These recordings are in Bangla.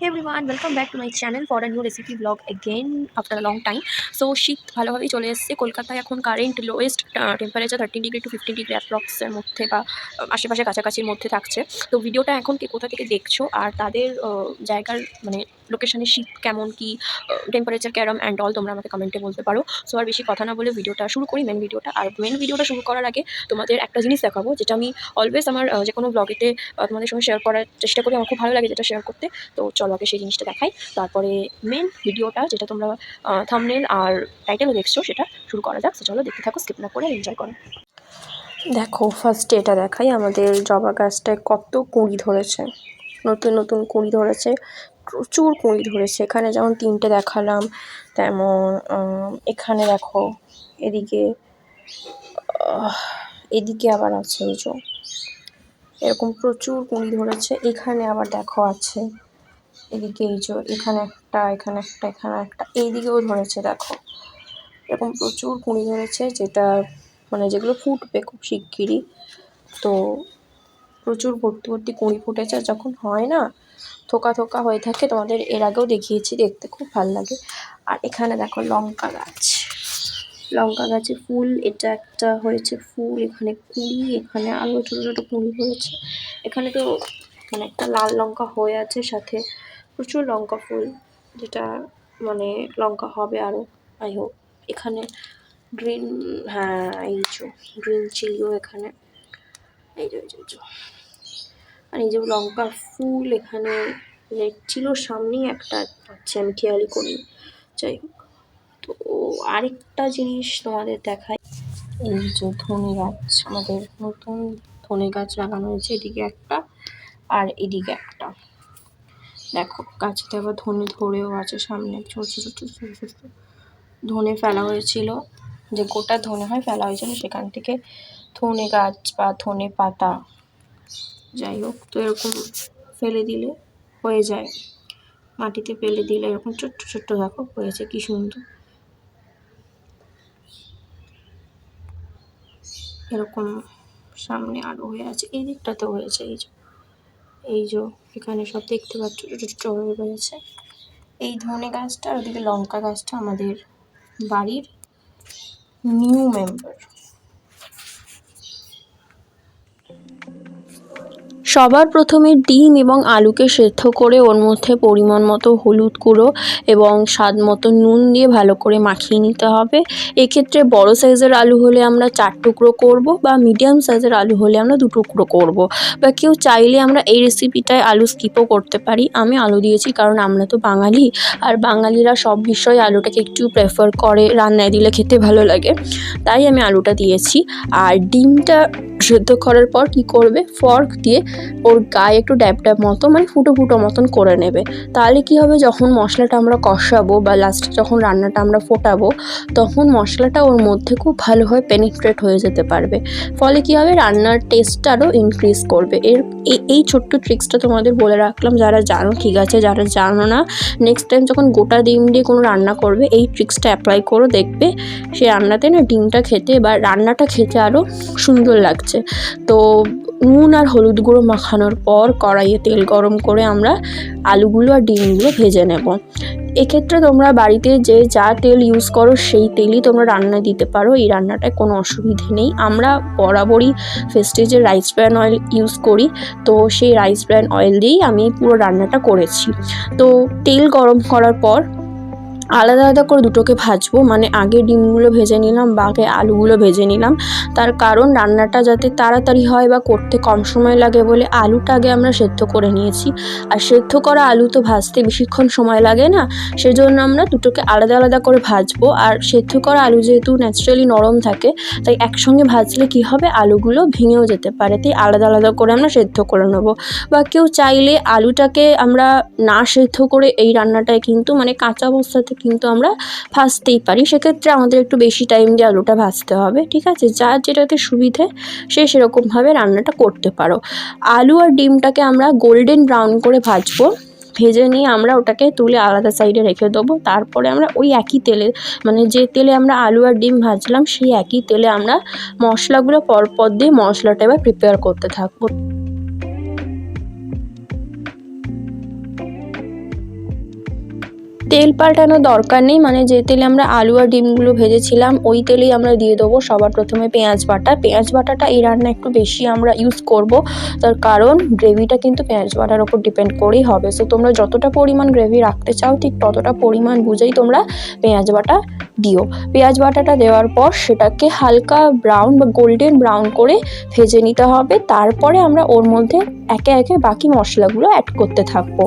Hey welcome back to my channel for for new recipe blog again after long time so শীত ভালোভাবেই চলে এসছে। কলকাতায় এখন current lowest temperature thirteen degree to fifteen degree অ্যাপ্রক্সের মধ্যে বা আশেপাশে কাছাকাছির মধ্যে থাকছে। তো ভিডিওটা এখন কে কোথা থেকে দেখছ? আর তাদের জায়গার মানে লোকেশনে শীত কেমন, কি টেম্পারেচার কেরম অ্যান্ড অল তোমরা আমাকে কমেন্টে বলতে পারো। সো আর বেশি কথা না বলে ভিডিওটা শুরু করি মেন ভিডিওটা। আর মেন ভিডিওটা শুরু করার আগে তোমাদের একটা জিনিস দেখাবো, যেটা আমি অলওয়েজ আমার যে কোনো ব্লগেতে তোমাদের সঙ্গে শেয়ার করার চেষ্টা করি, আমার খুব ভালো লাগে যেটা শেয়ার করতে। তো চলো আগে সেই জিনিসটা দেখাই। তারপরে মেন ভিডিওটা, যেটা তোমরা থামনেল আর টাইটেলও দেখছ, সেটা শুরু করা যাক। চলো দেখতে থাকো স্কিপ না করে এনজয় করো। দেখো ফার্স্টে এটা দেখাই, আমাদের জবা গাছটায় কত কুঁড়ি ধরেছে। নতুন নতুন কুঁড়ি ধরেছে। প্রচুর কুঁড়ি ধরেছে। এখানে যেমন তিনটে দেখালাম, তেমন এখানে দেখো, এদিকে এদিকে আবার আছে এই যে, এরকম প্রচুর কুঁড়ি ধরেছে। এখানে আবার দেখো আছে, এদিকে এই যে, এখানে একটা এখানে একটা এখানে একটা, এইদিকেও ধরেছে দেখো। এরকম প্রচুর কুঁড়ি ধরেছে, যেটা মানে যেগুলো ফুটবে খুব শিগগিরই। তো প্রচুর ভর্তি ভর্তি কুঁড়ি ফুটেছে আর যখন হয় না থোকা থোকা হয়ে থাকে তোমাদের এর আগেও দেখিয়েছি দেখতে খুব ভালো লাগে। আর এখানে দেখো লঙ্কা গাছ। লঙ্কা গাছে ফুল এটা একটা হয়েছে ফুল এখানে কুঁড়ি এখানে আরও ছোটো ছোটো কুঁড়ি হয়েছে। এখানে তো মানে একটা লাল লঙ্কা হয়ে আছে সাথে প্রচুর লঙ্কা ফুল যেটা মানে লঙ্কা হবে আরও আই হোক এখানে গ্রিন হ্যাঁ এই যে গ্রিন চিলিও এখানে। এই যে এই যে, এই যে। আর এই যে লঙ্কা ফুল এখানে রেড ছিল সামনেই একটা আছে, আমি খেয়ালই করি যাই হোক, তো আরেকটা জিনিস তোমাদের দেখাই। এই যে ধনে গাছ, আমাদের নতুন ধনে গাছ লাগানো হয়েছে এদিকে একটা, আর এদিকে একটা। দেখো গাছতে আবার ধনে ধরেও আছে সামনে ছোট ছোট ছোট ছোট ছোট। ধনে ফেলা হয়েছিল, যে গোটা ধনে হয়, ফেলা হয়েছিল, সেখান থেকে ধনে গাছ বা ধনে পাতা যাই হোক তো এরকম ফেলে দিলে হয়ে যায়। মাটিতে ফেলে দিলে এরকম ছোট্ট ছোট্ট দেখো, হয়েছে কি সুন্দর। এরকম সামনে আরও হয়ে আছে, এই দিকটাতে হয়েছে, এই যে। এই যে, এখানে সব দেখতে পাচ্ছ, ছোট ছোট হয়ে রয়েছে এই ধনে গাছটা, আর ওদিকে লঙ্কা গাছটা আমাদের বাড়ির নিউ মেম্বার সবার প্রথমে ডিম এবং আলুকে সেদ্ধ করে ওর মধ্যে পরিমাণ মতো হলুদ গুঁড়ো এবং স্বাদ মতো নুন দিয়ে ভালো করে মাখিয়ে নিতে হবে। এক্ষেত্রে বড় সাইজের আলু হলে আমরা চার টুকরো করব বা মিডিয়াম সাইজের আলু হলে আমরা দু টুকরো করব। বা কেউ চাইলে আমরা এই রেসিপিটায় আলু স্কিপও করতে পারি। আমি আলু দিয়েছি কারণ আমরা তো বাঙালি আর বাঙালিরা সব বিষয়ে আলুটাকে একটু প্রেফার করে, রান্নায় দিলে খেতে ভালো লাগে। তাই আমি আলুটা দিয়েছি। আর ডিমটা সেদ্ধ করার পর কি করবে? ফর্ক দিয়ে ওর গায়ে একটু ড্যাব ড্যাব মতো মানে ফুটো ফুটো মতন করে নেবে। তাহলে কি হবে, যখন মশলাটা আমরা কষাবো বা লাস্টে যখন রান্নাটা আমরা ফোটাবো, তখন মশলাটা ওর মধ্যে খুব ভালোভাবে পেনিট্রেট হয়ে যেতে পারবে। ফলে কি হবে, রান্নার টেস্টটা আরও ইনক্রিজ করবে। এর এই- এই ছোট্ট ট্রিক্সটা তোমাদের বলে রাখলাম, যারা জানো, ঠিক আছে, যারা জানো না নেক্সট টাইম যখন গোটা ডিম দিয়ে কোনো রান্না করবে, এই ট্রিক্সটা অ্যাপ্লাই করো, দেখবে সে রান্নাতে না ডিমটা খেতে বা রান্নাটা খেতে আরও সুন্দর লাগছে। তো নুন আর হলুদ গুঁড়ো মাখানোর পর কড়াইয়ে তেল গরম করে আমরা আলুগুলো আর ডিমগুলো ভেজে নেব। এক্ষেত্রে তোমরা বাড়িতে যে যা তেল ইউজ করো সেই তেলই তোমরা রান্নায় দিতে পারো, এই রান্নাটায় কোনো অসুবিধে নেই। আমরা বরাবরই ফেস্টিজের রাইস ব্র্যান অয়েল ইউজ করি, তো সেই রাইস ব্র্যান অয়েল দিয়েই আমি পুরো রান্নাটা করেছি। তো তেল গরম করার পর আলাদা আলাদা করে দুটোকে ভাজবো। মানে আগে ডিমগুলো ভেজে নিলাম বা আগে আলুগুলো ভেজে নিলাম। তার কারণ রান্নাটা যাতে তাড়াতাড়ি হয় বা করতে কম সময় লাগে বলে আলুটা আগে আমরা সেদ্ধ করে নিয়েছি। আর সেদ্ধ করা আলু তো ভাজতে বেশিক্ষণ সময় লাগে না, সেজন্য আমরা দুটোকে আলাদা আলাদা করে ভাজবো। আর সেদ্ধ করা আলু যেহেতু ন্যাচারালি নরম থাকে, তাই একসঙ্গে ভাজলে কি হবে? আলুগুলো ভেঙেও যেতে পারে। তাই আলাদা আলাদা করে আমরা সেদ্ধ করে নেব। বা কেউ চাইলে আলুটাকে আমরা না সেদ্ধ করে এই রান্নাটায় কিন্তু মানে কাঁচা অবস্থাতে কিন্তু আমরা ভাজতেই পারি। সেক্ষেত্রে আমাদের একটু বেশি টাইম দিয়ে আলুটা ভাজতে হবে, ঠিক আছে? যার যেটাতে সুবিধে সে সেরকমভাবে রান্নাটা করতে পারো। আলু আর ডিমটাকে আমরা গোল্ডেন ব্রাউন করে ভাজবো। ভেজে নিয়ে আমরা ওটাকে তুলে আলাদা সাইডে রেখে দেবো। তারপরে আমরা ওই একই তেলে মানে যে তেলে আমরা আলু আর ডিম ভাজলাম, সেই একই তেলে আমরা মশলাগুলো পরপর দিয়ে মশলাটা এবার প্রিপেয়ার করতে থাকব। তেল পাল্টানোর দরকার নেই মানে যে তেলে আমরা আলু আর ডিমগুলো ভেজেছিলাম, ওই তেলেই আমরা দিয়ে দেবো। সবার প্রথমে পেঁয়াজ বাটা। পেঁয়াজ বাটাটা এই রান্না একটু বেশি আমরা ইউজ করব, তার কারণ গ্রেভিটা কিন্তু পেঁয়াজ বাটার ওপর ডিপেন্ড করেই হবে। সো তোমরা যতটা পরিমাণ গ্রেভি রাখতে চাও, ঠিক ততটা পরিমাণ বুঝেই তোমরা পেঁয়াজ বাটা দিও। পেঁয়াজ বাটাটা দেওয়ার পর সেটাকে হালকা ব্রাউন বা গোল্ডেন ব্রাউন করে ভেজে নিতে হবে। তারপরে আমরা ওর মধ্যে একে একে বাকি মশলাগুলো অ্যাড করতে থাকব।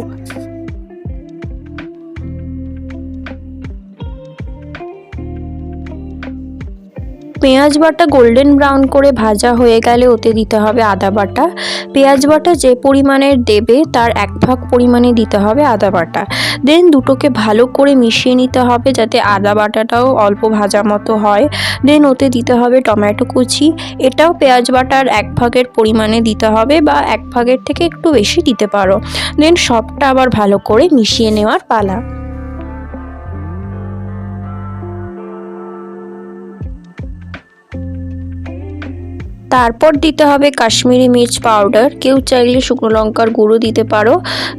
পেঁয়াজ বাটা গোল্ডেন ব্রাউন করে ভাজা হয়ে গেলে ওতে দিতে হবে আদা বাটা। পেঁয়াজ বাটা যে পরিমাণের দেবে তার এক ভাগ পরিমাণে দিতে হবে আদা বাটা। দেন দুটোকে ভালো করে মিশিয়ে নিতে হবে যাতে আদা বাটাটাও অল্প ভাজা মতো হয়। দেন ওতে দিতে হবে টমেটো কুচি। এটাও পেঁয়াজ বাটার এক ভাগের পরিমাণে দিতে হবে বা এক ভাগের থেকে একটু বেশি দিতে পারো। দেন সবটা আবার ভালো করে মিশিয়ে নেওয়ার পালা। তারপর দিতে হবে কাশ্মীরি মির্চ পাউডার। কেউ চাইলে শুকনো লঙ্কার গুঁড়ো দিতে পারো।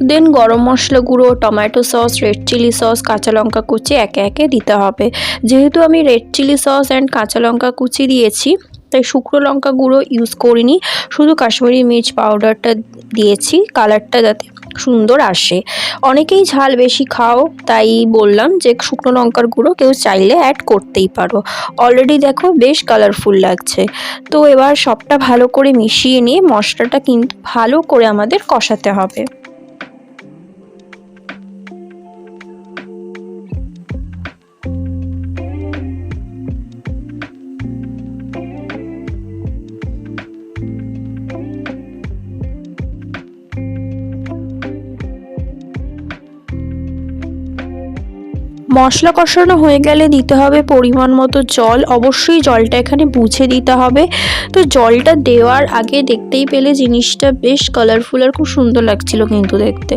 দেন গরম মশলা গুঁড়ো, tomato sauce red chilli sauce কাঁচা লঙ্কা কুচি একে একে দিতে হবে। যেহেতু আমি রেড চিলি সস অ্যান্ড কাঁচা লঙ্কা কুচি দিয়েছি তাই শুকনো লঙ্কা গুঁড়ো ইউজ করিনি। শুধু কাশ্মীরি মির্চ পাউডারটা দিয়েছি কালারটা যাতে সুন্দর আসে। অনেকেই ঝাল বেশি খাও, তাই বললাম যে শুকনো লঙ্কার গুঁড়ো কেউ চাইলে অ্যাড করতেই পারো। অলরেডি দেখো বেশ কালারফুল লাগছে। তো এবার সবটা ভালো করে মিশিয়ে নিয়ে মশলাটা কিন্তু ভালো করে আমাদের কষাতে হবে। মশলা কষানো হয়ে গেলে দিতে হবে পরিমাণ মতো জল। অবশ্যই জলটা এখানে বুঝে দিতে হবে। তো জলটা দেওয়ার আগে দেখতেই পেলে জিনিসটা বেশ কালারফুল আর খুব সুন্দর লাগছিল কিন্তু দেখতে।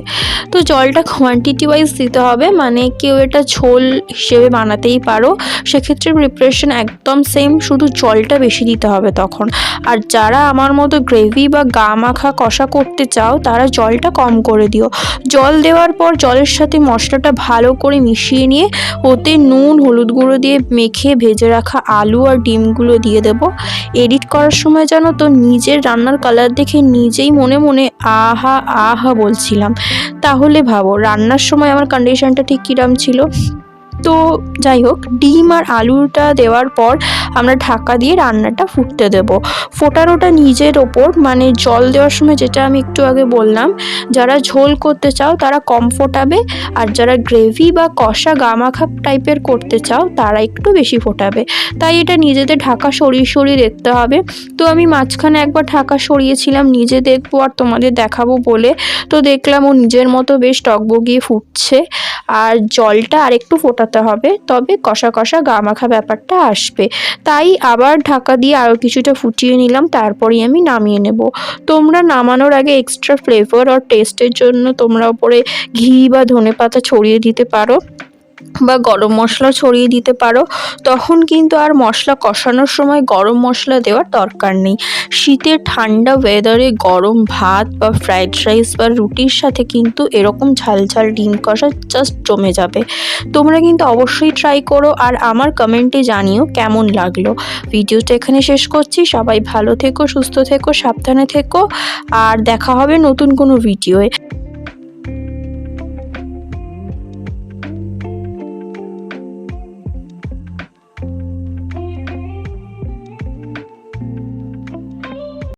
তো জলটা কোয়ান্টিটি ওয়াইজ দিতে হবে মানে কেউ এটা ঝোল হিসেবে বানাতেই পারো। সেক্ষেত্রে প্রিপারেশন একদম সেম শুধু জলটা বেশি দিতে হবে তখন। আর যারা আমার মতো গ্রেভি বা গা মাখা কষা করতে চাও, তারা জলটা কম করে দিও। জল দেওয়ার পর জলের সাথে মশলাটা ভালো করে মিশিয়ে নিয়ে ওতে নুন, হলুদ গুঁড়ো দিয়ে মেখে ভেজে রাখা আলু আর ডিমগুলো দিয়ে দেব। এডিট করার সময় জানো তো, নিজের রান্নার কালার দেখে নিজেই মনে মনে আহা আহা বলছিলাম। তাহলে ভাবো, রান্নার সময় আমার কন্ডিশনটা ঠিক কীরম ছিল? তো যাই হোক, ডিম আর আলুটা দেওয়ার পর আমরা ঢাকা দিয়ে রান্নাটা ফুটতে দেব। ফোটানোটা নিজের ওপর মানে জল দেওয়ার সময় যেটা আমি একটু আগে বললাম, যারা ঝোল করতে চাও তারা কম ফোটাবে, আর যারা গ্রেভি বা কষা গামাখা টাইপের করতে চাও তারা একটু বেশি ফোটাবে। তাই এটা নিজেদের ঢাকা সরিয়ে সরিয়ে দেখতে হবে। তো আমি মাঝখানে একবার ঢাকা সরিয়েছিলাম, নিজে দেখব আর তোমাদের দেখাবো বলে। তো দেখলাম ও নিজের মতো বেশ টকবগিয়ে ফুটছে, আর জলটা আর একটু ফোটাতে হবে, তবে কষা কষা গা মাখা ব্যাপারটা আসবে। তাই আবার ঢাকা দিয়ে আরও কিছুটা ফুটিয়ে নিলাম, তারপরেই আমি নামিয়ে নেব। তোমরা নামানোর আগে এক্সট্রা ফ্লেভার আর টেস্টের জন্য তোমরা ওপরে ঘি বা ধনে পাতা ছড়িয়ে দিতে পারো। বা গরম মশলা ছড়িয়ে দিতে পারো, তখন কিন্তু আর মশলা কষানোর সময় গরম মশলা দেওয়ার দরকার নেই। শীতের ঠান্ডা ওয়েদারে গরম ভাত বা ফ্রাইড রাইস বা রুটির সাথে কিন্তু এরকম ঝাল ঝাল ডিম কষা জাস্ট জমে যাবে। তোমরা কিন্তু অবশ্যই ট্রাই করো আর আমার কমেন্টে জানিও কেমন লাগল। ভিডিওটা এখানে শেষ করছি। সবাই ভালো থেকো, সুস্থ থেকো, সাবধানে থেকো। আর দেখা হবে নতুন কোনো ভিডিওয়ে